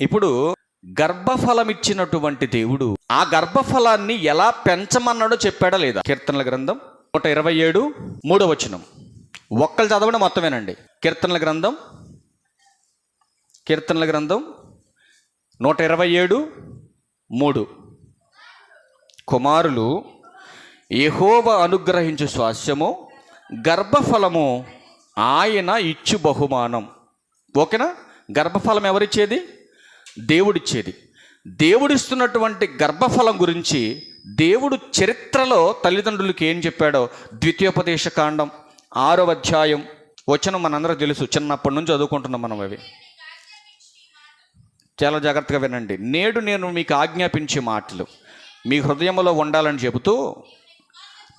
ఇప్పుడు గర్భఫలం ఇచ్చినటువంటి దేవుడు ఆ గర్భఫలాన్ని ఎలా పెంచమన్నాడో చెప్పాడా లేదా? కీర్తనల గ్రంథం నూట ఇరవై ఏడు మూడో వచనం. ఒక్కలు చదవడం మొత్తమేనండి. కీర్తనల గ్రంథం కీర్తనల గ్రంథం నూట ఇరవై ఏడు మూడు. కుమారులు యహోవ అనుగ్రహించు స్వాస్యము గర్భఫలము ఆయన ఇచ్చు బహుమానం. ఓకేనా? గర్భఫలం ఎవరిచ్చేది? దేవుడిచ్చేది. దేవుడిస్తున్నటువంటి గర్భఫలం గురించి దేవుడు చరిత్రలో తల్లిదండ్రులకి ఏం చెప్పాడో? ద్వితీయోపదేశ కాండం ఆరో అధ్యాయం వచనం మనందరూ తెలుసు. చిన్నప్పటి నుంచి చదువుకుంటున్నాం మనం అవి. చాలా జాగ్రత్తగా వినండి. నేడు నేను మీకు ఆజ్ఞాపించే మాటలు. మీ హృదయంలో ఉండాలని చెబుతూ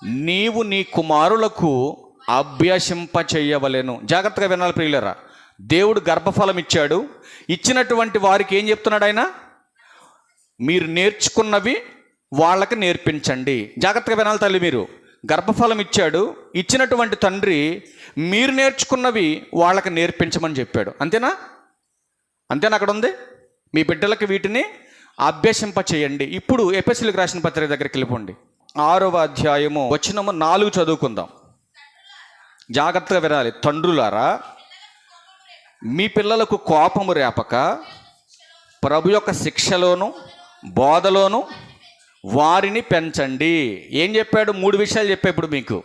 నీవు నీ కుమారులకు అభ్యసింప చేయవలేను జాగ్రత్తగా వినాలి ప్రియులరా. దేవుడు గర్భఫలం ఇచ్చాడు. ఇచ్చినటువంటి వారికి ఏం చెప్తున్నాడు ఆయన? మీరు నేర్చుకున్నవి వాళ్ళకి నేర్పించండి. జాగ్రత్తగా వినాలి తల్లి మీరు. గర్భఫలం ఇచ్చాడు. ఇచ్చినటువంటి తండ్రి మీరు నేర్చుకున్నవి వాళ్ళకి నేర్పించమని చెప్పాడు. అంతేనా? అంతేనా అక్కడ ఉంది? మీ బిడ్డలకు వీటిని అభ్యసింప చేయండి ఇప్పుడు ఎపిసిలకు రాసిన పత్రిక దగ్గరికి వెళ్ళిపోండి. ఆరవ అధ్యాయము. వచ్చినము నాలుగు చదువుకుందాం. జాగ్రత్తగా వినాలి. తండ్రులారా మీ పిల్లలకు కోపము రేపక ప్రభు యొక్క శిక్షలోను బోధలోను వారిని పెంచండి. ఏం చెప్పాడు? మూడు విషయాలు చెప్పా ఇప్పుడు మీకు.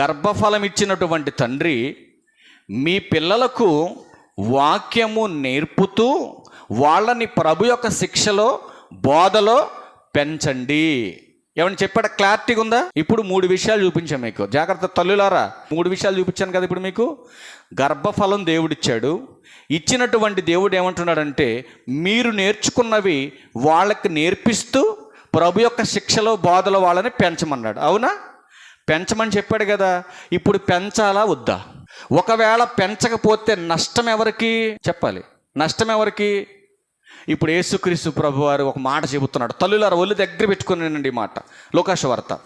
గర్భఫలం ఇచ్చినటువంటి తండ్రి మీ పిల్లలకు వాక్యము నేర్పుతూ వాళ్ళని ప్రభు యొక్క శిక్షలో బోధలో పెంచండి. ఏమైనా చెప్పాడు క్లారిటీగా ఉందా? ఇప్పుడు మూడు విషయాలు చూపించాం మీకు. జాగ్రత్త తల్లులారా మూడు విషయాలు చూపించాను కదా ఇప్పుడు మీకు? గర్భఫలం దేవుడిచ్చాడు. ఇచ్చినటువంటి దేవుడు ఏమంటున్నాడంటే మీరు నేర్చుకున్నవి వాళ్ళకి నేర్పిస్తూ ప్రభు యొక్క శిక్షలో బాధలో వాళ్ళని పెంచమన్నాడు. అవునా? పెంచమని చెప్పాడు కదా. ఇప్పుడు పెంచాలా వద్దా? ఒకవేళ పెంచకపోతే నష్టం ఎవరికి? చెప్పాలి. నష్టం ఎవరికి? ఇప్పుడు యేసుక్రీస్తు ప్రభు వారు ఒక మాట చెబుతున్నాడు. తల్లులార ఒళ్ళు దగ్గర పెట్టుకునేనండి మాట. లోకాశ వార్త.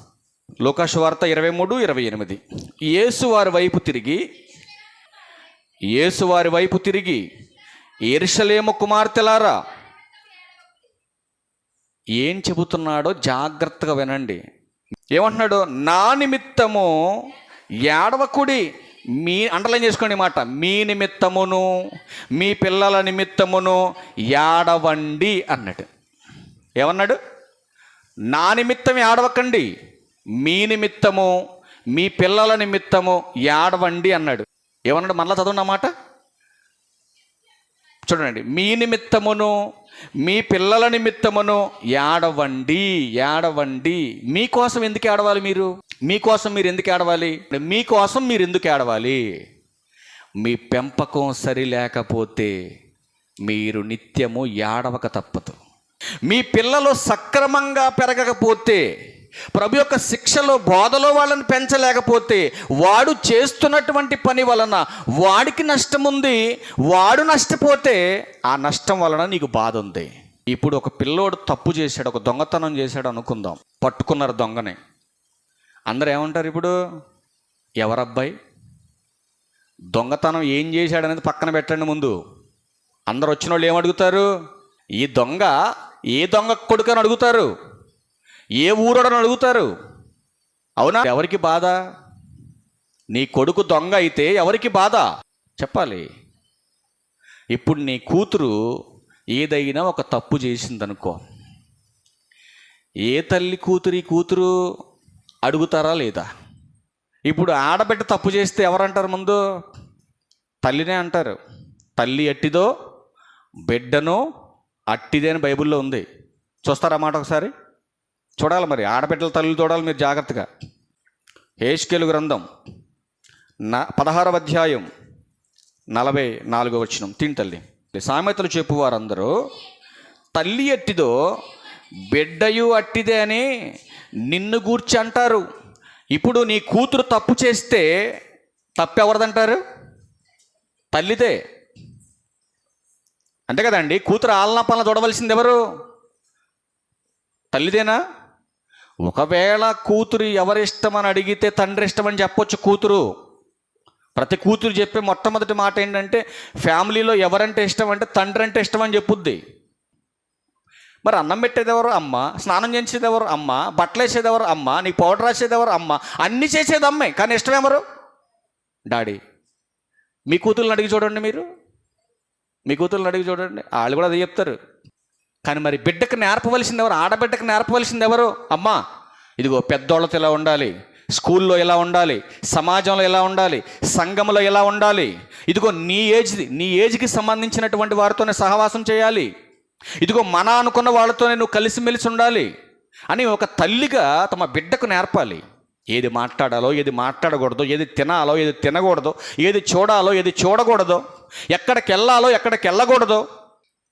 లోకాశ వార్త ఇరవై మూడు ఇరవై ఎనిమిది. యేసువారి వైపు తిరిగి యేసువారి వైపు తిరిగి ఎరుషలేము కుమార్తెలారా ఏం చెబుతున్నాడో జాగ్రత్తగా వినండి. ఏమంటున్నాడు? నా నిమిత్తము ఏడవకుడి మీ అండర్లైన్ చేసుకోండి మాట. మీ నిమిత్తమును మీ పిల్లల నిమిత్తమును ఏడవండి అన్నాడు ఏమన్నాడు? నా నిమిత్తం ఏడవకండి మీ నిమిత్తము మీ పిల్లల నిమిత్తము ఏడవండి అన్నాడు. ఏమన్నాడు? మళ్ళా చదవండి చూడండి మీ నిమిత్తమును మీ పిల్లల నిమిత్తమును ఏడవండి ఏడవండి మీకోసం ఎందుకు ఏడవాలి మీరు? మీకోసం మీరు ఎందుకు ఏడవాలి? మీకోసం మీరు ఎందుకు ఏడవాలి? మీ పెంపకం సరి లేకపోతే మీరు నిత్యము ఏడవక తప్పదు. మీ పిల్లలు సక్రమంగా పెరగకపోతే ప్రభు యొక్క శిక్షలో బోధలో వాళ్ళని పెంచలేకపోతే వాడు చేస్తున్నటువంటి పని వలన వాడికి నష్టం ఉంది వాడు నష్టపోతే ఆ నష్టం వలన నీకు బాధ ఉంది. ఇప్పుడు ఒక పిల్లోడు తప్పు చేశాడు ఒక దొంగతనం చేశాడు అనుకుందాం. పట్టుకున్నారు దొంగని. అందరు ఏమంటారు ఇప్పుడు? ఎవరబ్బాయి? దొంగతనం ఏం చేశాడనేది పక్కన పెట్టండి ముందు. అందరు వచ్చిన వాళ్ళు ఏమడుగుతారు? ఈ దొంగ ఏ దొంగ కొడుకు అని అడుగుతారు? ఏ ఊరోడని అడుగుతారు? అవునా? ఎవరికి బాధ? నీ కొడుకు దొంగ అయితే ఎవరికి బాధ? చెప్పాలి. ఇప్పుడు నీ కూతురు ఏదైనా ఒక తప్పు చేసిందనుకో. ఏ తల్లి కూతురు ఈ కూతురు? అడుగుతారా లేదా? ఇప్పుడు ఆడబిడ్డ తప్పు చేస్తే ఎవరంటారు ముందు? తల్లినే అంటారు. తల్లి అట్టిదో బిడ్డను అట్టిదే అని బైబిల్లో ఉంది. చూస్తారా మాట ఒకసారి? చూడాలి మరి. ఆడబిడ్డల తల్లి చూడాలి మీరు జాగ్రత్తగా. హేష్కేలు గ్రంథం నా పదహారవ అధ్యాయం నలభై నాలుగో వచ్చినం తిని తల్లి. సామెతలు చెప్పువారందరూ తల్లి ఎట్టిదో బిడ్డయు అట్టిదే అని నిన్ను గూర్చి అంటారు. ఇప్పుడు నీ కూతురు తప్పు చేస్తే తప్పు ఎవరిదంటారు తల్లిదే. అంతే కదండి కూతురు ఆలనా పాలన చూడవలసింది ఎవరు తల్లిదేనా? ఒకవేళ కూతురు ఎవరి ఇష్టమని అడిగితే తండ్రి ఇష్టమని చెప్పొచ్చు కూతురు. ప్రతి కూతురు చెప్పే మొట్టమొదటి మాట ఏంటంటే ఫ్యామిలీలో ఎవరంటే ఇష్టం అంటే తండ్రి అంటే ఇష్టం అని చెప్పుద్ది. మరి అన్నం పెట్టేదెవరు? అమ్మ. స్నానం చేసేదెవరు అమ్మ. బట్టలు వేసేదెవరు? అమ్మ. నీ పౌడర్ రాసేది ఎవరు అమ్మ. అన్నీ చేసేది అమ్మే. కానీ ఇష్టం ఎవరు? డాడీ. మీ కూతుర్ని అడిగి చూడండి మీరు. మీ కూతుర్ని అడిగి చూడండి. వాళ్ళు కూడా అది చెప్తారు. కానీ మరి బిడ్డకు నేర్పవలసింది ఎవరు? ఆడబిడ్డకు నేర్పవలసింది ఎవరు? అమ్మా ఇదిగో పెద్దోళ్ళతో ఇలా ఉండాలి. స్కూల్లో ఎలా ఉండాలి. సమాజంలో ఎలా ఉండాలి. సంఘంలో ఎలా ఉండాలి. ఇదిగో నీ ఏజ్ నీ ఏజ్కి సంబంధించినటువంటి వారితోనే సహవాసం చేయాలి. ఇదిగో మన అనుకున్న వాళ్ళతోనే నువ్వు కలిసిమెలిసి ఉండాలి అని ఒక తల్లిగా తమ బిడ్డకు నేర్పాలి. ఏది మాట్లాడాలో ఏది మాట్లాడకూడదో ఏది తినాలో ఏది తినకూడదో ఏది చూడాలో ఏది చూడకూడదో ఎక్కడికి వెళ్ళాలో ఎక్కడికి వెళ్ళకూడదో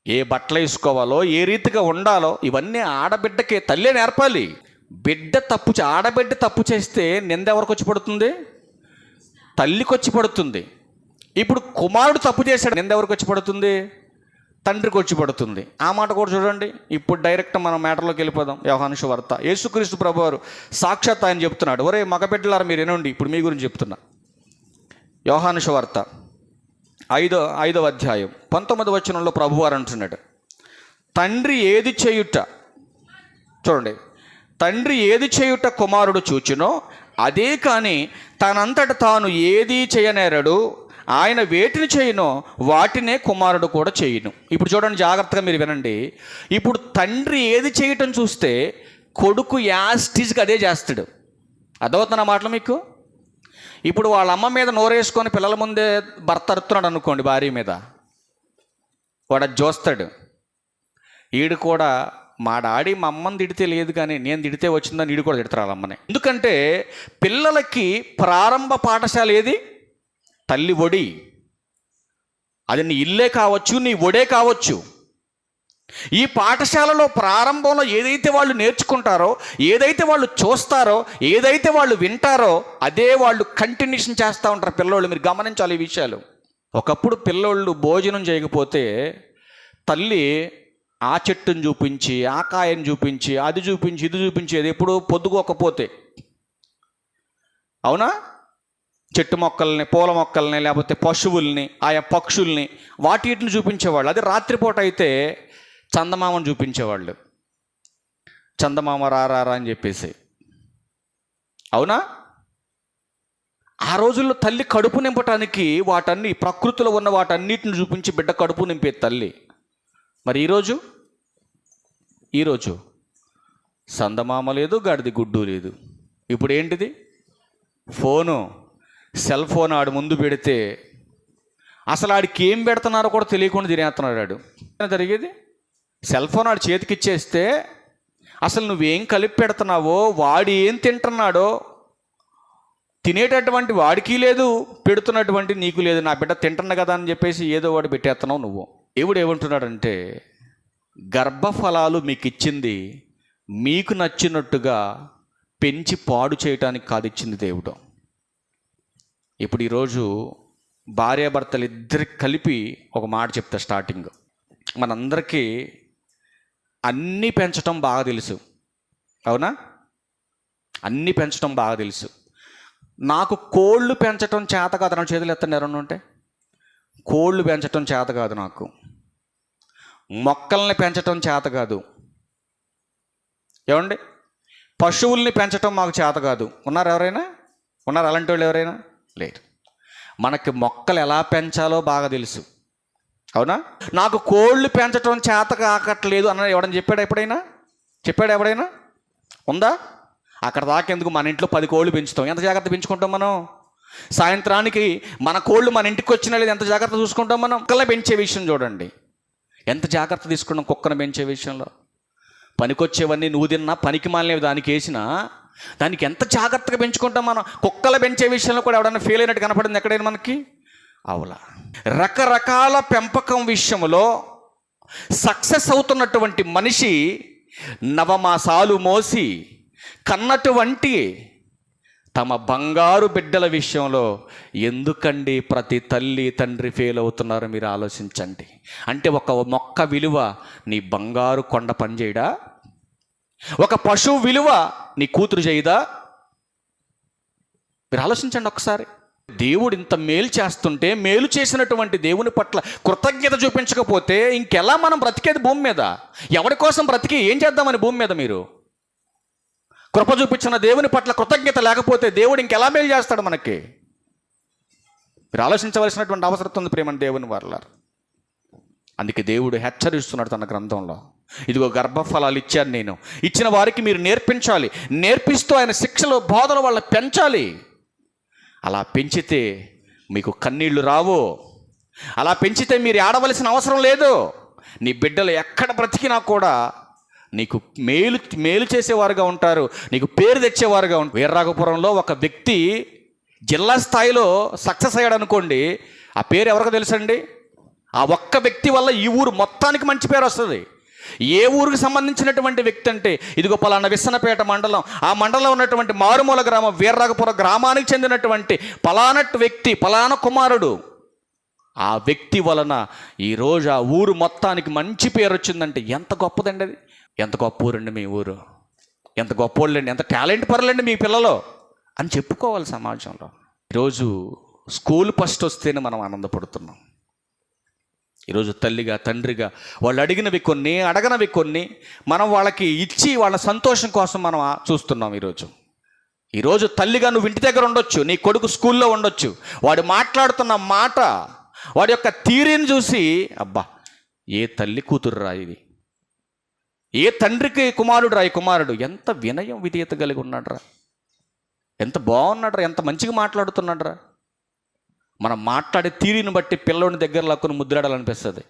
ఏ బట్టలు వేసుకోవాలో ఏ రీతిగా ఉండాలో ఇవన్నీ ఆడబిడ్డకి తల్లే నేర్పాలి. బిడ్డ తప్పు ఆడబిడ్డ తప్పు చేస్తే నింద ఎవరికి వచ్చి పడుతుంది? తల్లికొచ్చి పడుతుంది. ఇప్పుడు కుమారుడు తప్పు చేశాడు నింద ఎవరికి వచ్చి పడుతుంది? తండ్రికి వచ్చి పడుతుంది. ఆ మాట కూడా చూడండి. ఇప్పుడు డైరెక్ట్ మనం మ్యాటర్లోకి వెళ్ళిపోదాం. వ్యవహానుష వార్త. యేసుక్రీస్తు ప్రభువారు సాక్షాత్ ఆయన చెప్తున్నాడు. ఒరే మగబిడ్డలారు మీరు వినండి. ఇప్పుడు మీ గురించి చెప్తున్నా. వ్యవహానుష వార్త. ఐదో ఐదవ అధ్యాయం. పంతొమ్మిది వచనంలో ప్రభువారు అంటున్నాడు. తండ్రి ఏది చేయుట? చూడండి. తండ్రి ఏది చేయుట కుమారుడు చూచునో అదే కానీ తనంతట తాను ఏది చేయనేరడు? ఆయన వేటిని చేయనో వాటినే కుమారుడు కూడా చేయను. ఇప్పుడు చూడండి జాగ్రత్తగా మీరు వినండి. ఇప్పుడు తండ్రి ఏది చేయటం చూస్తే కొడుకు యాస్టిజ్కి అదే చేస్తాడు. అర్థమవుతున్న మాటలు మీకు? ఇప్పుడు వాళ్ళ అమ్మ మీద నోరేసుకొని పిల్లల ముందే భర్త అరుతున్నాడు అనుకోండి భార్య మీద. వాడు జోస్తాడు చూస్తాడు. ఈడు కూడా మా డాడీ మా అమ్మని తిడితే లేదు కానీ నేను తిడితే వచ్చిందని ఈడు కూడా తిడతారు వాళ్ళ అమ్మని. ఎందుకంటే పిల్లలకి ప్రారంభ పాఠశాల ఏది? తల్లి ఒడి. అది నీ ఇల్లే కావచ్చు నీ ఒడే కావచ్చు. ఈ పాఠశాలలో ప్రారంభంలో ఏదైతే వాళ్ళు నేర్చుకుంటారో ఏదైతే వాళ్ళు చూస్తారో ఏదైతే వాళ్ళు వింటారో అదే వాళ్ళు కంటిన్యూషన్ చేస్తూ ఉంటారు పిల్లోళ్ళు. మీరు గమనించాలి ఈ విషయాలు. ఒకప్పుడు పిల్లోళ్ళు భోజనం చేయకపోతే తల్లి ఆ చెట్టును చూపించి ఆ కాయను చూపించి అది చూపించి ఇది చూపించేది ఎప్పుడు పొద్దుకోకపోతే. అవునా? చెట్టు మొక్కల్ని పూల మొక్కల్ని లేకపోతే పశువుల్ని ఆయా పక్షుల్ని వాటిని చూపించేవాళ్ళు. అదే రాత్రిపూట అయితే చందమామను చూపించేవాళ్ళు. చందమామ రారా అని చెప్పేసి. అవునా? ఆ రోజుల్లో తల్లి కడుపు నింపటానికి వాటన్ని ప్రకృతిలో ఉన్న వాటన్నిటిని చూపించి బిడ్డ కడుపు నింపే తల్లి. మరి ఈరోజు? ఈరోజు సందమామ లేదు గడిది గుడ్డు లేదు. ఇప్పుడు ఏంటిది? ఫోను. సెల్ ఫోన్ ఆడు ముందు పెడితే అసలు ఆడికి ఏం పెడుతున్నారో కూడా తెలియకుండా తినేస్తున్నాడు ఆడు. జరిగేది? సెల్ ఫోన్ ఆడు చేతికి ఇచ్చేస్తే అసలు నువ్వేం కలిపి పెడుతున్నావో వాడు ఏం తింటున్నాడో తినేటటువంటి వాడికి లేదు పెడుతున్నటువంటి నీకు లేదు నా బిడ్డ తింటున్నా కదా అని చెప్పేసి ఏదో వాడు పెట్టేస్తున్నావు నువ్వు. దేవుడు ఏమంటున్నాడంటే గర్భఫలాలు మీకు ఇచ్చింది మీకు నచ్చినట్టుగా పెంచి పాడు చేయటానికి కాదు ఇచ్చింది దేవుడు. ఇప్పుడు ఈరోజు భార్యాభర్తలు ఇద్దరికి కలిపి ఒక మాట చెప్తా స్టార్టింగ్ మనందరికీ అన్నీ పెంచటం బాగా తెలుసు. అవునా? అన్నీ పెంచటం బాగా తెలుసు. నాకు కోళ్ళు పెంచటం చేత కాదు. నా చేతులు ఎత్తండి ఎవరన్నా ఉంటే. కోళ్ళు పెంచటం చేత కాదు నాకు. మొక్కల్ని పెంచటం చేత కాదు. ఏమండి? పశువుల్ని పెంచటం మాకు చేత కాదు. ఉన్నారు ఎవరైనా? ఉన్నారు? అలాంటి వాళ్ళు ఎవరైనా? లేరు మనకి మొక్కలు ఎలా పెంచాలో బాగా తెలుసు. అవునా? నాకు కోళ్ళు పెంచటం చేత కాకట్లేదు అన్న ఎవడని చెప్పాడు ఎప్పుడైనా? చెప్పాడు ఎవడైనా? ఉందా? అక్కడ దాకెందుకు మన ఇంట్లో పది కోళ్ళు పెంచుతాం? ఎంత జాగ్రత్త పెంచుకుంటాం మనం? సాయంత్రానికి మన కోళ్ళు మన ఇంటికి వచ్చినా లేదు ఎంత జాగ్రత్త చూసుకుంటాం మనం? కుక్కల్ని పెంచే విషయం చూడండి. ఎంత జాగ్రత్త తీసుకున్నాం కుక్కను పెంచే విషయంలో? పనికొచ్చేవన్నీ నువ్వు తిన్నా పనికి మాలినవి దానికి వేసినా దానికి ఎంత జాగ్రత్తగా పెంచుకుంటాం మనం? కుక్కలు పెంచే విషయంలో కూడా ఎవడన్నా ఫెయిల్ అయినట్టు కనపడింది ఎక్కడైనా మనకి? అవులా. రకరకాల పెంపకం విషయంలో సక్సెస్ అవుతున్నటువంటి మనిషి నవమాసాలు మోసి కన్నటువంటి తమ బంగారు బిడ్డల విషయంలో ఎందుకండి ప్రతి తల్లి తండ్రి ఫెయిల్ అవుతున్నారో మీరు ఆలోచించండి. అంటే ఒక మొక్క విలువ నీ బంగారు కొండ పనిచేయడా? ఒక పశువు విలువ నీ కూతురు చేయదా? మీరు ఆలోచించండి ఒకసారి. దేవుడు ఇంత మేలు చేస్తుంటే మేలు చేసినటువంటి దేవుని పట్ల కృతజ్ఞత చూపించకపోతే ఇంకెలా మనం బ్రతికేది భూమి మీద? ఎవరి కోసం బ్రతికి ఏం చేద్దామని భూమి మీద మీరు? కృప చూపించిన దేవుని పట్ల కృతజ్ఞత లేకపోతే దేవుడు ఇంకెలా మేలు చేస్తాడు మనకి? మీరు ఆలోచించవలసినటువంటి అవసరం ఉంది ప్రేమ దేవుని వారలారు. అందుకే దేవుడు హెచ్చరిస్తున్నాడు తన గ్రంథంలో. ఇదిగో గర్భఫలాలు ఇచ్చాను నేను. ఇచ్చిన వారికి మీరు నేర్పించాలి. నేర్పిస్తూ ఆయన శిక్షలు బోధన వాళ్ళని పెంచాలి. అలా పెంచితే మీకు కన్నీళ్ళు రావు. అలా పెంచితే మీరు ఆడవలసిన అవసరం లేదు. నీ బిడ్డలు ఎక్కడ బ్రతికినా కూడా నీకు మేలు మేలు చేసేవారుగా ఉంటారు. నీకు పేరు తెచ్చేవారుగా ఉంటారు వీర్రాఘపురంలో ఒక వ్యక్తి జిల్లా స్థాయిలో సక్సెస్ అయ్యాడు అనుకోండి ఆ పేరు ఎవరికి తెలుసండి? ఆ ఒక్క వ్యక్తి వల్ల ఈ ఊరు మొత్తానికి మంచి పేరు వస్తుంది. ఏ ఊరికి సంబంధించినటువంటి వ్యక్తి అంటే ఇదిగో పలానా విస్సనపేట మండలం ఆ మండలంలో ఉన్నటువంటి మారుమూల గ్రామం వీర్రాగపుర గ్రామానికి చెందినటువంటి పలానట్టు వ్యక్తి పలానా కుమారుడు. ఆ వ్యక్తి వలన ఈరోజు ఆ ఊరు మొత్తానికి మంచి పేరు వచ్చిందంటే ఎంత గొప్పదండి అది? ఎంత గొప్ప ఊరండి మీ ఊరు? ఎంత గొప్ప వాళ్ళండి ఎంత టాలెంట్ పర్లేండి మీ పిల్లలు? అని చెప్పుకోవాలి సమాజంలో. ఈరోజు స్కూల్ ఫస్ట్ వస్తేనే మనం ఆనందపడుతున్నాం. ఈరోజు తల్లిగా తండ్రిగా వాళ్ళు అడిగినవి కొన్ని అడగనవి కొన్ని మనం వాళ్ళకి ఇచ్చి వాళ్ళ సంతోషం కోసం మనం చూస్తున్నాం ఈరోజు. ఈరోజు తల్లిగా నువ్వు ఇంటి దగ్గర ఉండొచ్చు నీ కొడుకు స్కూల్లో ఉండొచ్చు వాడు మాట్లాడుతున్న మాట వాడి యొక్క తీరిని చూసి అబ్బా ఏ తల్లి కూతురు రా ఇది? ఏ తండ్రికి కుమారుడు రా ఈ కుమారుడు? ఎంత వినయం విధేయత కలిగి ఉన్నాడురా. ఎంత బాగున్నాడు రా ఎంత మంచిగా మాట్లాడుతున్నాడు రా మనం మాట్లాడే తీరిని బట్టి పిల్లోని దగ్గర లాక్కుని ముద్రాడాలనిపిస్తుంది.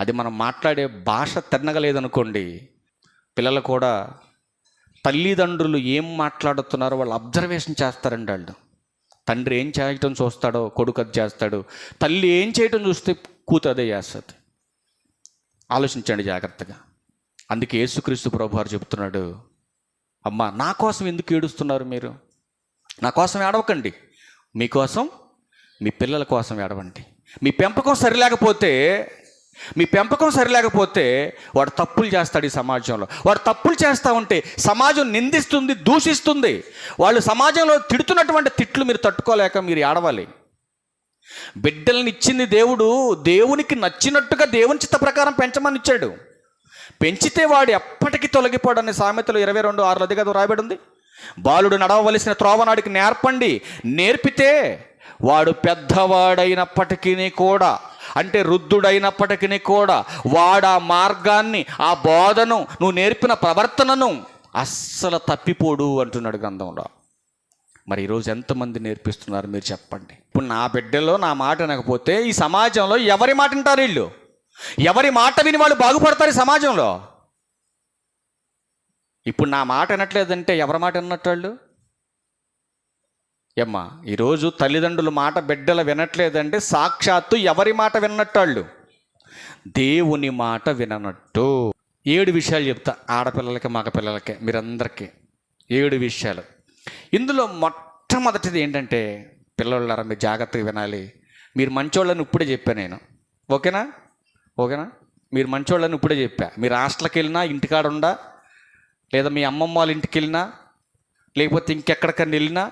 అది మనం మాట్లాడే భాష తిన్నగలేదనుకోండి పిల్లలు కూడా తల్లిదండ్రులు ఏం మాట్లాడుతున్నారో వాళ్ళు అబ్జర్వేషన్ చేస్తారండి వాళ్ళు. తండ్రి ఏం చేయటం చూస్తాడో కొడుకు అది చేస్తాడు. తల్లి ఏం చేయటం చూస్తే కూతురు అదే చేస్తుంది. ఆలోచించండి జాగ్రత్తగా. అందుకే యేసుక్రీస్తు ప్రభు వారు చెప్తున్నాడు అమ్మా నా కోసం ఎందుకు ఏడుస్తున్నారు మీరు? నా కోసం ఏడవకండి. మీకోసం మీ పిల్లల కోసం ఏడవండి. మీ పెంపకం సరిలేకపోతే మీ పెంపకం సరిలేకపోతే వాడు తప్పులు చేస్తాడు ఈ సమాజంలో. వాడు తప్పులు చేస్తూ ఉంటే సమాజం నిందిస్తుంది దూషిస్తుంది. వాళ్ళు సమాజంలో తిడుతున్నటువంటి తిట్లు మీరు తట్టుకోలేక మీరు ఏడవాలి. బిడ్డల్ని ఇచ్చింది దేవుడు దేవునికి నచ్చినట్టుగా దేవుని చిత్త ప్రకారం పెంచమని ఇచ్చాడు. పెంచితే వాడు ఎప్పటికీ తొలగిపోడని సామెతలు ఇరవై రెండు ఆరులో అది కదా రాయబడి ఉంది. బాలుడు నడవవలసిన త్రోవనాడికి నేర్పండి. నేర్పితే వాడు పెద్దవాడైనప్పటికీ కూడా అంటే వృద్ధుడైనప్పటికీ కూడా వాడు ఆ మార్గాన్ని ఆ బోధను నువ్వు నేర్పిన ప్రవర్తనను అస్సలు తప్పిపోడు అంటున్నాడు గ్రంథంలో. మరి ఈరోజు ఎంతమంది నేర్పిస్తున్నారు మీరు చెప్పండి. ఇప్పుడు నా బిడ్డలో నా మాట వినకపోతే ఈ సమాజంలో ఎవరి మాట వింటారు వీళ్ళు? ఎవరి మాట విని వాళ్ళు బాగుపడతారు ఈ సమాజంలో? ఇప్పుడు నా మాట వినట్లేదంటే ఎవరి మాట విన్నట్టు వాళ్ళు? ఏమ్మా ఈరోజు తల్లిదండ్రుల మాట బిడ్డలు వినట్లేదంటే సాక్షాత్తు ఎవరి మాట విన్నట్టు వాళ్ళు దేవుని మాట విననట్టు. ఏడు విషయాలు చెప్తా ఆడపిల్లలకి మగపిల్లలకి మీరందరికీ. ఏడు విషయాలు. ఇందులో మొట్టమొదటిది ఏంటంటే పిల్లలారా మీరు జాగ్రత్తగా వినాలి. మీరు మంచోళ్ళని ఇప్పుడే చెప్పా నేను. ఓకేనా? ఓకేనా? మీరు మంచోళ్ళని ఇప్పుడే చెప్పా. మీరు హాస్టల్కి వెళ్ళినా ఇంటికాడ ఉండా లేదా మీ అమ్మమ్మ వాళ్ళ ఇంటికి వెళ్ళినా లేకపోతే ఇంకెక్కడికన్నా వెళ్ళినా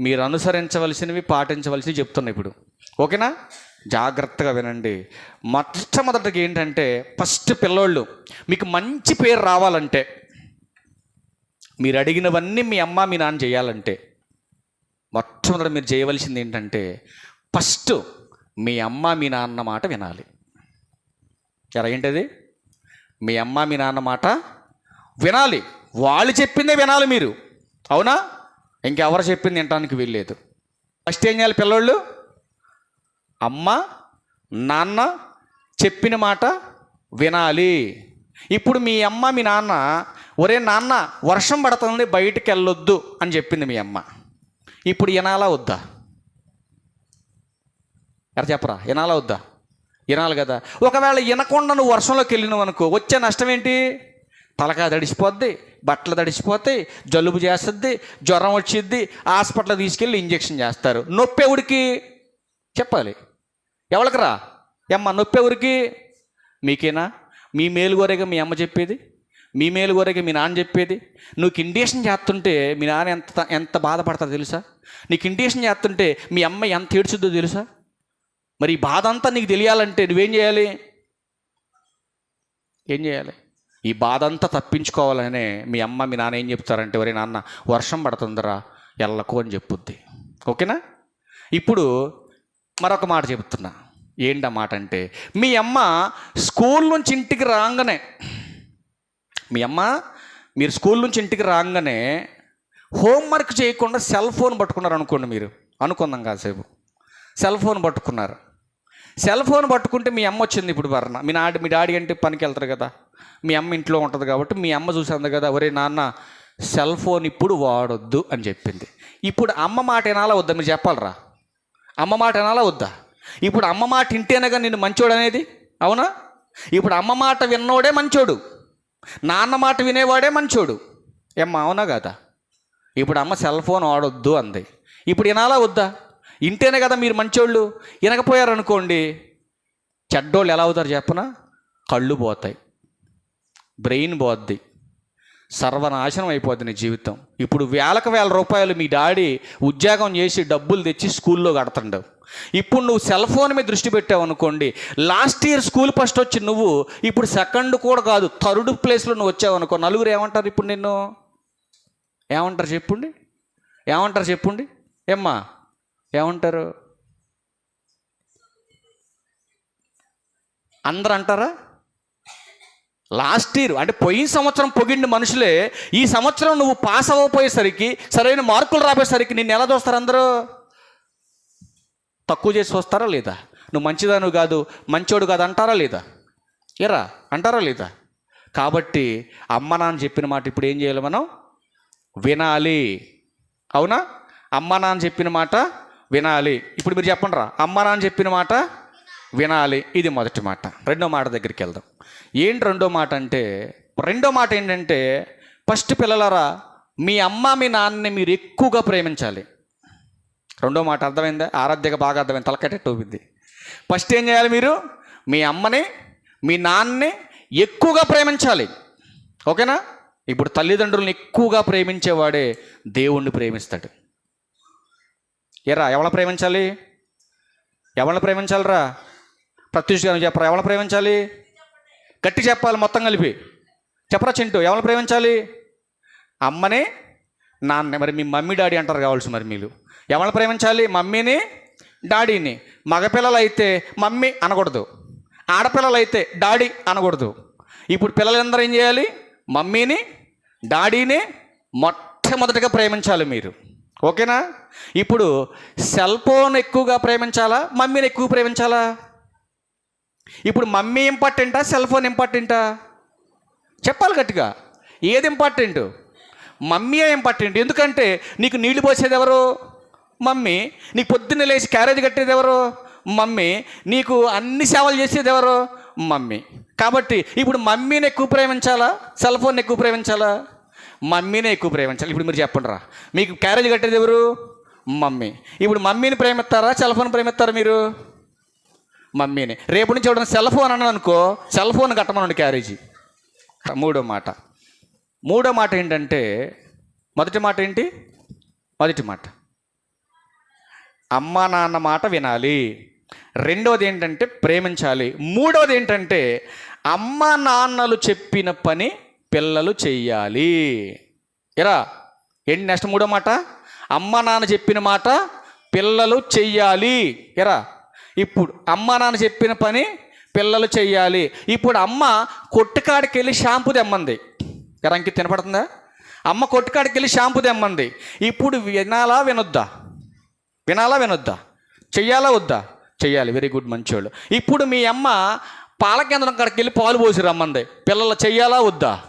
మీరు అనుసరించవలసినవి పాటించవలసినవి చెప్తున్నా ఇప్పుడు. ఓకేనా? జాగ్రత్తగా వినండి. మొట్టమొదటికి ఏంటంటే ఫస్ట్ పిల్లోళ్ళు మీకు మంచి పేరు రావాలంటే మీరు అడిగినవన్నీ మీ అమ్మ మీ నాన్న చేయాలంటే మొట్టమొదటి మీరు చేయవలసింది ఏంటంటే ఫస్ట్ మీ అమ్మ మీ నాన్న మాట వినాలి. ఎలా ఏంటది? మీ అమ్మ మీ నాన్న మాట వినాలి. వాళ్ళు చెప్పిందే వినాలి మీరు. అవునా? ఇంకెవరు చెప్పింది తినడానికి వీల్లేదు. ఫస్ట్ ఏం చేయాలి పిల్లోళ్ళు? అమ్మ నాన్న చెప్పిన మాట వినాలి. ఇప్పుడు మీ అమ్మ మీ నాన్న ఒరే నాన్న వర్షం పడుతుంది బయటికి వెళ్ళొద్దు అని చెప్పింది మీ అమ్మ. ఇప్పుడు వినాలా వద్దా? ఎరా చెప్పరా? వినాలా వద్దా? వినాలి కదా. ఒకవేళ వినకుండా నువ్వు వర్షంలోకి వెళ్ళినావు అనుకో వచ్చే నష్టం ఏంటి? తలక తడిసిపోద్ది బట్టలు తడిసిపోతాయి జలుబు చేస్తుంది జ్వరం వచ్చిద్ది హాస్పిటల్ తీసుకెళ్ళి ఇంజెక్షన్ చేస్తారు. నొప్పి ఎవడికి చెప్పాలి. ఎవరికి రా? ఎమ్మ నొప్పి ఎవరికి? మీకేనా? మీ మేలుగోరేగా మీ అమ్మ చెప్పేది? మీ మేలు మీ నాన్న చెప్పేది? నువ్వు ఇండియేషన్ చేస్తుంటే మీ నాన్న ఎంత ఎంత బాధపడతారో తెలుసా? నీకు ఇండియేషన్ చేస్తుంటే మీ అమ్మ ఎంత ఏడ్చుద్దో తెలుసా? మరి ఈ బాధ అంతా నీకు తెలియాలంటే నువ్వేం చేయాలి? ఏం చేయాలి? ఈ బాధ అంతా తప్పించుకోవాలనే మీ అమ్మ మీ నాన్న ఏం చెప్తారంటే వరే నాన్న వర్షం పడుతుందిరా ఎల్లకు అని చెప్పుద్ది. ఓకేనా? ఇప్పుడు మరొక మాట చెప్తున్నా. ఏంటి మాట అంటే మీ అమ్మ స్కూల్ నుంచి ఇంటికి రాగానే మీ అమ్మ మీరు స్కూల్ నుంచి ఇంటికి రాగానే హోంవర్క్ చేయకుండా సెల్ ఫోన్ పట్టుకున్నారు అనుకోండి మీరు. అనుకుందాం కాసేపు. సెల్ ఫోన్ పట్టుకున్నారు. సెల్ ఫోన్ పట్టుకుంటే మీ అమ్మ వచ్చింది ఇప్పుడు వర్ణ మీ నాడి మీ డాడీ అంటే పనికి వెళ్తారు కదా. మీ అమ్మ ఇంట్లో ఉంటుంది కాబట్టి మీ అమ్మ చూసింది కదా ఒరే నాన్న సెల్ ఫోన్ ఇప్పుడు వాడొద్దు అని చెప్పింది. ఇప్పుడు అమ్మ మాట వినాలా వద్దా? మీరు చెప్పాలరా? అమ్మ మాట వినాలా వద్దా? ఇప్పుడు అమ్మ మాట వింటేనగా నిన్ను మంచోడు అనేది? అవునా? ఇప్పుడు అమ్మ మాట విన్నోడే మంచోడు. నాన్న మాట వినేవాడే మంచోడు. ఏమ్మా అవునా కదా? ఇప్పుడు అమ్మ సెల్ ఫోన్ వాడొద్దు అంది. ఇప్పుడు వినాలా వద్దా? ఇంటేనే కదా మీరు మంచోళ్ళు. వినకపోయారనుకోండి చెడ్డోళ్ళు ఎలా అవుతారు చెప్పనా? కళ్ళు పోతాయి. బ్రెయిన్ పోద్ది సర్వనాశనం అయిపోద్ది నీ జీవితం. ఇప్పుడు వేలకు వేల రూపాయలు మీ డాడీ ఉద్యోగం చేసి డబ్బులు తెచ్చి స్కూల్లో కడుతుండవు ఇప్పుడు నువ్వు సెల్ ఫోన్ మీద దృష్టి పెట్టావు అనుకోండి లాస్ట్ ఇయర్ స్కూల్ ఫస్ట్ వచ్చి నువ్వు ఇప్పుడు సెకండ్ కూడా కాదు థర్డ్ ప్లేస్లో నువ్వు వచ్చావు అనుకో నలుగురు ఏమంటారు ఇప్పుడు నిన్ను? ఏమంటారు చెప్పుండి? ఏమంటారు చెప్పుండి? ఏమ్మా? ఏమంటారు? అందరు అంటారా లాస్ట్ ఇయర్ అంటే పోయిన సంవత్సరం పొగిండి మనుషులే ఈ సంవత్సరం నువ్వు పాస్ అవ్వకపోయేసరికి సరైన మార్కులు రాబోయేసరికి నిన్ను ఎలా చూస్తారు అందరూ? తక్కువ చేసి వస్తారా లేదా? నువ్వు మంచిదాను కాదు మంచోడు కాదు అంటారా లేదా? ఎరా అంటారా లేదా? కాబట్టి అమ్మ నాన్న చెప్పిన మాట ఇప్పుడు ఏం చేయాలి మనం? వినాలి. అవునా? అమ్మ నాన్న చెప్పిన మాట వినాలి. ఇప్పుడు మీరు చెప్పండి రా అమ్మ నాన్న చెప్పిన మాట వినాలి. ఇది మొదటి మాట. రెండో మాట దగ్గరికి వెళ్దాం. ఏంటి రెండో మాట అంటే రెండో మాట ఏంటంటే ఫస్ట్ పిల్లలరా మీ అమ్మ మీ నాన్నని మీరు ఎక్కువగా ప్రేమించాలి. రెండో మాట అర్థమైందా? ఆరాధ్యగా బాగా అర్థమైంది. తలకట్టే అవుతుంది ఫస్ట్ ఏం చేయాలి మీరు? మీ అమ్మని మీ నాన్నని ఎక్కువగా ప్రేమించాలి. ఓకేనా? ఇప్పుడు తల్లిదండ్రులను ఎక్కువగా ప్రేమించేవాడే దేవుణ్ణి ప్రేమిస్తాడు. ఎరా ఎవరిని ప్రేమించాలి? ఎవరిని ప్రేమించాలిరా? ప్రత్యూష్ గారు చెప్పరా? ఎవరిని ప్రేమించాలి? గట్టి చెప్పాలి మొత్తం కలిపి. చెప్పరా చింటూ? ఎవరిని ప్రేమించాలి? అమ్మని నాన్న మరి మీ మమ్మీ డాడీ అంటారు కావాల్సి మరి మీరు. ఎవరిని ప్రేమించాలి? మమ్మీని డాడీని. మగపిల్లలు అయితే మమ్మీ అనకూడదు. ఆడపిల్లలు అయితే డాడీ అనకూడదు. ఇప్పుడు పిల్లలందరూ ఏం చేయాలి? మమ్మీని డాడీని మొట్టమొదటిగా ప్రేమించాలి మీరు. ఓకేనా? ఇప్పుడు సెల్ ఫోన్ ఎక్కువగా ప్రేమించాలా? మమ్మీని ఎక్కువ ప్రేమించాలా? ఇప్పుడు మమ్మీ ఇంపార్టెంటా సెల్ ఫోన్ ఇంపార్టెంటా? చెప్పాలి గట్టిగా. ఏది ఇంపార్టెంట్? మమ్మీయే ఇంపార్టెంట్? ఎందుకంటే నీకు నీళ్ళు పోసేది ఎవరు మమ్మీ. నీకు పొద్దున్న లేచి క్యారేజ్ కట్టేది ఎవరు మమ్మీ. నీకు అన్ని సేవలు చేసేది ఎవరు మమ్మీ. కాబట్టి ఇప్పుడు మమ్మీని ఎక్కువ ప్రేమించాలా? సెల్ ఫోన్ ఎక్కువ ప్రేమించాలా? మమ్మీనే ఎక్కువ ప్రేమించాలి. ఇప్పుడు మీరు చెప్పండి రా. మీకు క్యారేజ్ కట్టేది ఎవరు మమ్మీ. ఇప్పుడు మమ్మీని ప్రేమిస్తారా? సెల్ ఫోన్ ప్రేమిస్తారా మీరు? మమ్మీని. రేపు నుంచి ఎవడన్నా సెల్ ఫోన్ అన్నాను అనుకో సెల్ ఫోన్ కట్టమనండి క్యారేజీ. మూడో మాట. మూడో మాట ఏంటంటే మొదటి మాట ఏంటి? మొదటి మాట. అమ్మ నాన్న మాట వినాలి. రెండవది ఏంటంటే ప్రేమించాలి. మూడవది ఏంటంటే అమ్మ నాన్నలు చెప్పిన పని పిల్లలు చెయ్యాలి. ఎరా ఏంటి నెక్స్ట్ మూడో మాట? అమ్మ నాన్న చెప్పిన మాట పిల్లలు చెయ్యాలి. ఎరా ఇప్పుడు అమ్మ నాన్న చెప్పిన పని పిల్లలు చెయ్యాలి. ఇప్పుడు అమ్మ కొట్టుకాడికి వెళ్ళి షాంపూ తెమ్మంది. ఎరా తినపడుతుందా? అమ్మ కొట్టుకాడికి వెళ్ళి షాంపూ తెమ్మంది. ఇప్పుడు వినాలా వినొద్దా? వినాలా వినొద్దా? చెయ్యాలా వద్దా? చెయ్యాలి. వెరీ గుడ్ మంచోళ్ళు. ఇప్పుడు మీ అమ్మ పాల కేంద్రం కాడికి వెళ్ళి పాలు పోసి రమ్మంది. పిల్లలు చెయ్యాలా వద్దా?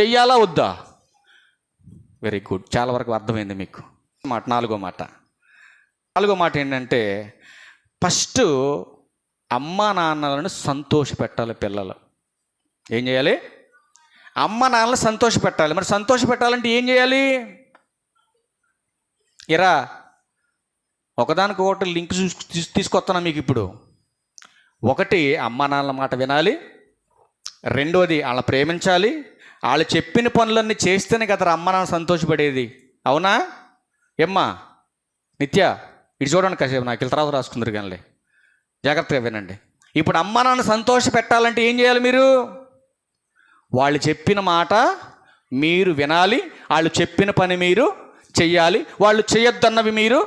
చెయ్యాలా వద్దా? వెరీ గుడ్ చాలా వరకు అర్థమైంది మీకు. మాట నాలుగో మాట. నాలుగో మాట ఏంటంటే ఫస్ట్ అమ్మ నాన్నలను సంతోష పెట్టాలి పిల్లలు. ఏం చేయాలి? అమ్మ నాన్నలు సంతోష పెట్టాలి. మరి సంతోష పెట్టాలంటే ఏం చేయాలి? ఇరా ఒకదానికి ఒకటి లింక్ తీసుకొస్తాను మీకు ఇప్పుడు. ఒకటి అమ్మ నాన్నల మాట వినాలి. రెండోది వాళ్ళ ప్రేమించాలి. వాళ్ళు చెప్పిన పనులన్నీ చేస్తేనే కదా అమ్మ నాన్న సంతోషపడేది. అవునా? ఎమ్మా నిత్య? ఇటు చూడండి కాసేపు నాకు ఇలా తర్వాత రాసుకుందరు కానీ జాగ్రత్తగా వినండి. ఇప్పుడు అమ్మ నాన్న సంతోష పెట్టాలంటే ఏం చేయాలి మీరు? వాళ్ళు చెప్పిన మాట మీరు వినాలి వాళ్ళు చెప్పిన పని మీరు చెయ్యాలి వాళ్ళు చేయొద్దన్నవి మీరు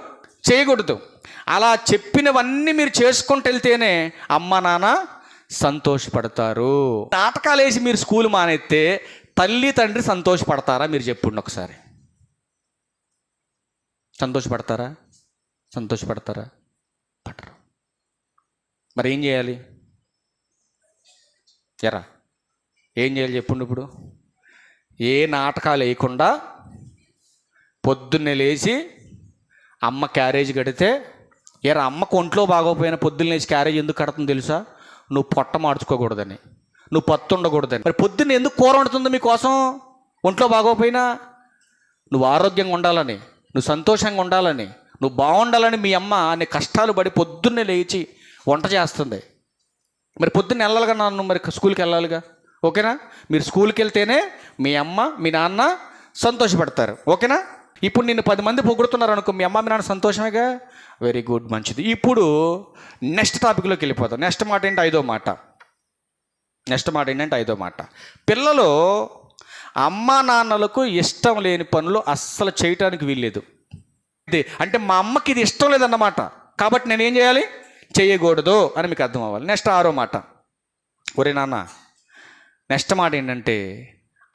చేయకూడదు. అలా చెప్పినవన్నీ మీరు చేసుకుంటూ వెళ్తేనే అమ్మ నాన్న సంతోషపడతారు. నాటకాలు వేసి మీరు స్కూల్ మానేస్తే తల్లి తండ్రి సంతోషపడతారా మీరు చెప్పుండి ఒకసారి? సంతోషపడతారా? సంతోషపడతారా? పడరు మరి ఏం చేయాలి? ఎరా ఏం చేయాలి చెప్పుండి ఇప్పుడు? ఏ నాటకాలు వేయకుండా పొద్దున్నే లేచి అమ్మ క్యారేజ్ కడితే ఎరా అమ్మకు ఒంట్లో బాగోపోయిన పొద్దున్న లేచి క్యారేజ్ ఎందుకు కడుతుందో తెలుసా? నువ్వు పొట్ట మార్చుకోకూడదని. నువ్వు పత్తు ఉండకూడదని. మరి పొద్దున్న ఎందుకు కూర వండుతుంది మీకోసం? ఒంట్లో బాగోపోయినా నువ్వు ఆరోగ్యంగా ఉండాలని నువ్వు సంతోషంగా ఉండాలని నువ్వు బాగుండాలని మీ అమ్మ నీ కష్టాలు పడి పొద్దున్నే లేచి వంట చేస్తుంది. మరి పొద్దున్న వెళ్ళాలిగా నన్ను మరి స్కూల్కి వెళ్ళాలిగా? ఓకేనా? మీరు స్కూల్కి వెళ్తేనే మీ అమ్మ మీ నాన్న సంతోషపడతారు. ఓకేనా? ఇప్పుడు నిన్ను పది మంది పొగుడుతున్నారు అనుకో మీ అమ్మ మీ నాన్న సంతోషమేగా? వెరీ గుడ్ మంచిది. ఇప్పుడు నెక్స్ట్ టాపిక్లోకి వెళ్ళిపోతాం నెక్స్ట్ మాట ఏంటి? ఐదో మాట. నెక్స్ట్ మాట ఏంటంటే ఐదో మాట. పిల్లలు అమ్మా నాన్నలకు ఇష్టం లేని పనులు అస్సలు చేయటానికి వీల్లేదు. ఇది. అంటే మా అమ్మకి ఇది ఇష్టం లేదన్నమాట. కాబట్టి నేను ఏం చేయాలి? చేయకూడదు అని మీకు అర్థం అవ్వాలి. నెక్స్ట్ ఆరో మాట. ఒరే నాన్న నెక్స్ట్ మాట ఏంటంటే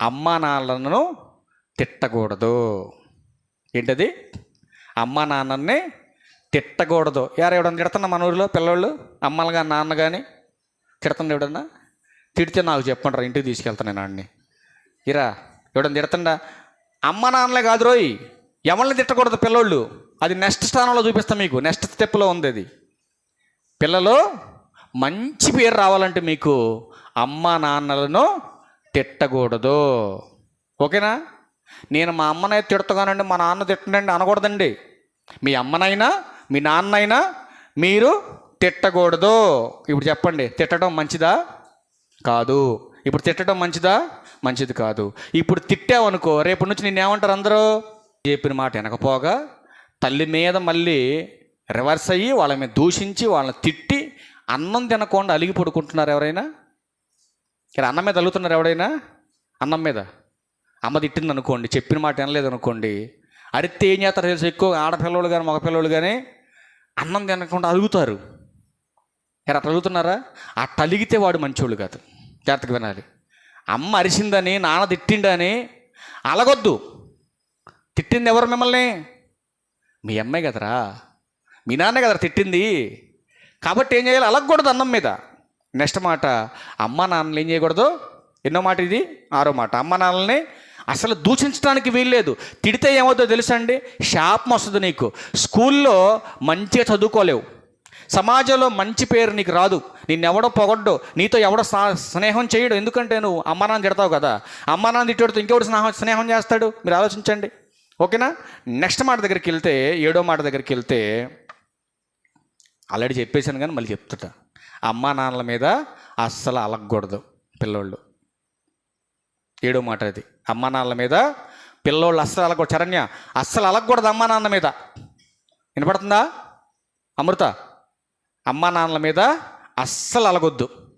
అమ్మా నాన్నలను తిట్టకూడదు. ఏంటది? అమ్మా నాన్నని తిట్టకూడదు. యారు ఎవడన్నా తిడుతున్నా మన ఊరిలో పిల్లవాళ్ళు? అమ్మలు కానీ నాన్న కానీ తిడుతున్నా ఎవడన్నా? తిడితే నాకు చెప్పండి ఇంటికి తీసుకెళ్తాను నేను ఆడిని. ఇరా ఎవడన్నా తిడుతుండా? అమ్మ నాన్నలే కాదు రోయ్. ఎవరిని తిట్టకూడదు పిల్లోళ్ళు? అది నెక్స్ట్ స్థానంలో చూపిస్తాం మీకు. నెక్స్ట్ స్టెప్లో ఉంది అది. పిల్లలు మంచి పేరు రావాలంటే మీకు అమ్మ నాన్నలను తిట్టకూడదు. ఓకేనా? నేను మా అమ్మనైతే తిడతానండి మా నాన్న తిట్టండి అనకూడదండి. మీ అమ్మనైనా మీ నాన్నైనా మీరు తిట్టకూడదు. ఇప్పుడు చెప్పండి తిట్టడం మంచిదా? కాదు. ఇప్పుడు తిట్టడం మంచిదా? మంచిది కాదు. ఇప్పుడు తిట్టావనుకో రేపు నుంచి నేనేమంటారు అందరూ? చెప్పిన మాట వెనకపోగా తల్లి మీద మళ్ళీ రివర్స్ అయ్యి వాళ్ళ మీద దూషించి వాళ్ళని తిట్టి అన్నం తినకుండా అలిగి పడుకుంటున్నారు ఎవరైనా? ఇక్కడ అన్నం మీద అలుగుతున్నారు ఎవడైనా అన్నం మీద. అమ్మ తిట్టింది అనుకోండి చెప్పిన మాట వినలేదు అనుకోండి. అడిగితే ఏం చేస్తారు తెలుసు ఎక్కువ? ఆడపిల్లలు కానీ మగపిల్లలు కానీ అన్నం తినకుండా అలుగుతారు. మీరు అట్లా అలుగుతున్నారా? అట్ట అలిగితే వాడు మంచోళ్ళు కాదు. జాగ్రత్తగా వినాలి. అమ్మ అరిసిందని నాన్న తిట్టిండని అలగొద్దు. తిట్టింది ఎవరు మిమ్మల్ని? మీ అమ్మాయి కదరా. మీ నాన్నే కదరా తిట్టింది. కాబట్టి ఏం చేయాలి? అలగకూడదు అన్నం మీద. నెక్స్ట్ మాట అమ్మ నాన్నలు ఏం చేయకూడదు? ఎన్నో మాట ఇది? ఆరో మాట అమ్మ నాన్నల్ని అసలు దూషించడానికి వీల్లేదు. తిడితే ఏమవుతుందో తెలుసా అండి? శాపం వస్తుంది నీకు. స్కూల్లో మంచిగా చదువుకోలేవు. సమాజంలో మంచి పేరు నీకు రాదు. నిన్నెవడో పొగడ్డు. నీతో ఎవడో సా- స్నేహం చేయడు. ఎందుకంటే నువ్వు అమ్మానాన్ని తిడతావు కదా. అమ్మానాన్ని నాన్న ఇంకెవడు స్నేహం స్నేహం చేస్తాడు? మీరు ఆలోచించండి. ఓకేనా? నెక్స్ట్ మాట దగ్గరికి వెళ్తే ఏడో మాట దగ్గరికి వెళ్తే ఆల్రెడీ చెప్పేశాను కానీ మళ్ళీ చెప్తుట. అమ్మా నాన్నల మీద అస్సలు అలగకూడదు పిల్లోళ్ళు. ఏడో మాట అది. అమ్మా నాన్నల మీద పిల్లోళ్ళు అస్సలు అలగకూడదు. చరణ్య అస్సలు అలగకూడదు అమ్మా నాన్న మీద. వినపడుతుందా? అమృత అమ్మా నాన్నల మీద అస్సలు అలగొద్దు.